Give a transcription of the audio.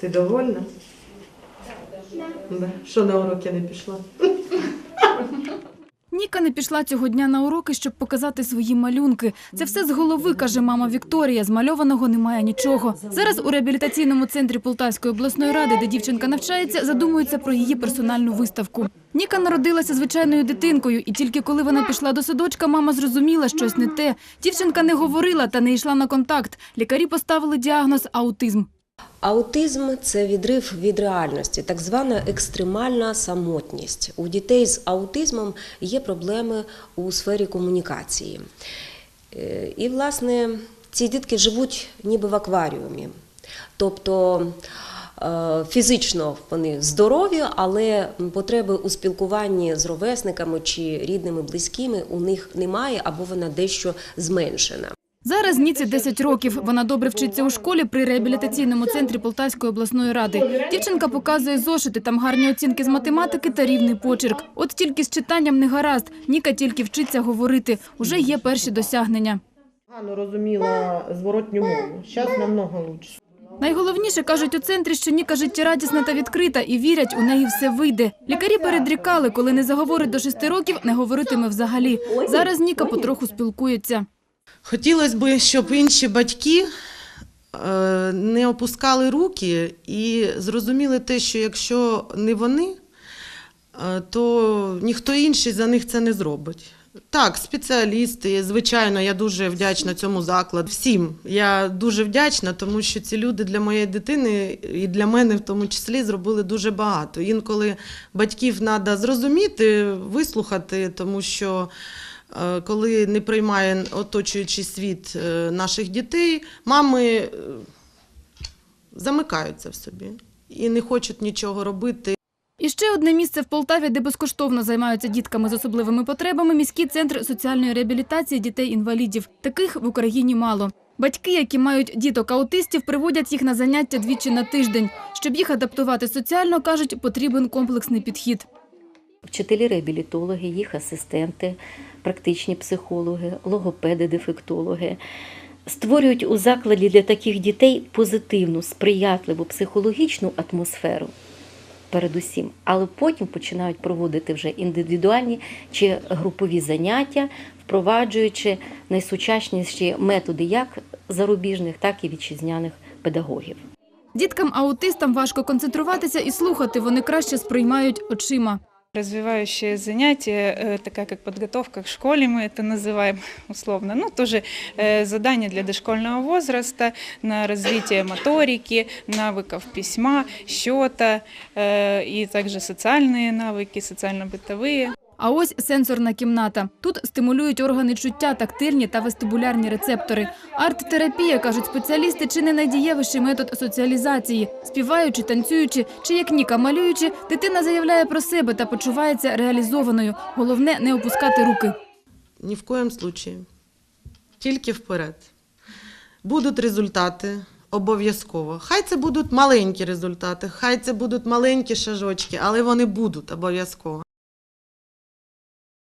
Ти довольна? Що на уроки не пішла? Ніка не пішла цього дня на уроки, щоб показати свої малюнки. Це все з голови, каже мама Вікторія. Змальованого немає нічого. Зараз у реабілітаційному центрі Полтавської обласної ради, де дівчинка навчається, задумуються про її персональну виставку. Ніка народилася звичайною дитинкою, і тільки коли вона пішла до садочка, мама зрозуміла щось не те. Дівчинка не говорила та не йшла на контакт. Лікарі поставили діагноз аутизм. Аутизм це відрив від реальності, так звана екстремальна самотність. У дітей з аутизмом є проблеми у сфері комунікації. Е, І, власне, ці дітки живуть ніби в акваріумі. Тобто е, фізично вони здорові, але потреби у спілкуванні з ровесниками чи рідними, близькими у них немає або вона дещо зменшена. Зараз Ніці 10 років. Вона добре вчиться у школі при реабілітаційному центрі Полтавської обласної ради. Дівчинка показує зошити, там гарні оцінки з математики та рівний почерк. От тільки з читанням не гаразд. Ніка тільки вчиться говорити. Уже є перші досягнення. Погано розуміла зворотню мову. Зараз намного лучше. Найголовніше кажуть у центрі, що Ніка життєрадісна та відкрита і вірять, у неї все вийде. Лікарі передрікали, коли не заговорить до 6 років, не говоритиме взагалі. Зараз Ніка потроху спілкується. Хотілося б, щоб інші батьки е, не опускали руки і зрозуміли те, що якщо не вони, е, то ніхто інший за них це не зробить. Так, спеціалісти, звичайно, я дуже вдячна цьому закладу. Всім я дуже вдячна, тому що ці люди для моєї дитини і для мене в тому числі зробили дуже багато. Інколи батьків треба зрозуміти, вислухати, тому що коли не приймає оточуючий світ е, наших дітей, мами е, замикаються в собі і не хочуть нічого робити. І ще одне місце в Полтаві, де безкоштовно займаються дітками з особливими потребами – міський центр соціальної реабілітації дітей-інвалідів. Таких в Україні мало. Батьки, які мають діток-аутистів, приводять їх на заняття двічі на тиждень. Щоб їх адаптувати соціально, кажуть, потрібен комплексний підхід. Вчителі-реабілітологи, їх асистенти, практичні психологи, логопеди, дефектологи створюють у закладі для таких дітей позитивну, сприятливу психологічну атмосферу. Передусім, але потім починають проводити вже індивідуальні чи групові заняття, впроваджуючи найсучасніші методи як зарубіжних, так і вітчизняних педагогів. Діткам-аутистам важко концентруватися і слухати, вони краще сприймають очима. Развивающее занятие, э, такая как подготовка к школе, мы это называем условно. Ну, тоже э, задание для дошкольного возраста на развитие моторики, навыков письма, счета э, и также социальные навыки, социально-бытовые. А ось сенсорна кімната. Тут стимулюють органи чуття, тактильні та вестибулярні рецептори. Арт-терапія, кажуть спеціалісти, чи не найдієвіший метод соціалізації. Співаючи, танцюючи чи як Ніка малюючи, дитина заявляє про себе та почувається реалізованою. Головне не опускати руки. Ні в коєму случаї. Тільки вперед. Будуть результати обов'язково. Хай це будуть маленькі результати, хай це будуть маленькі шажочки, але вони будуть обов'язково.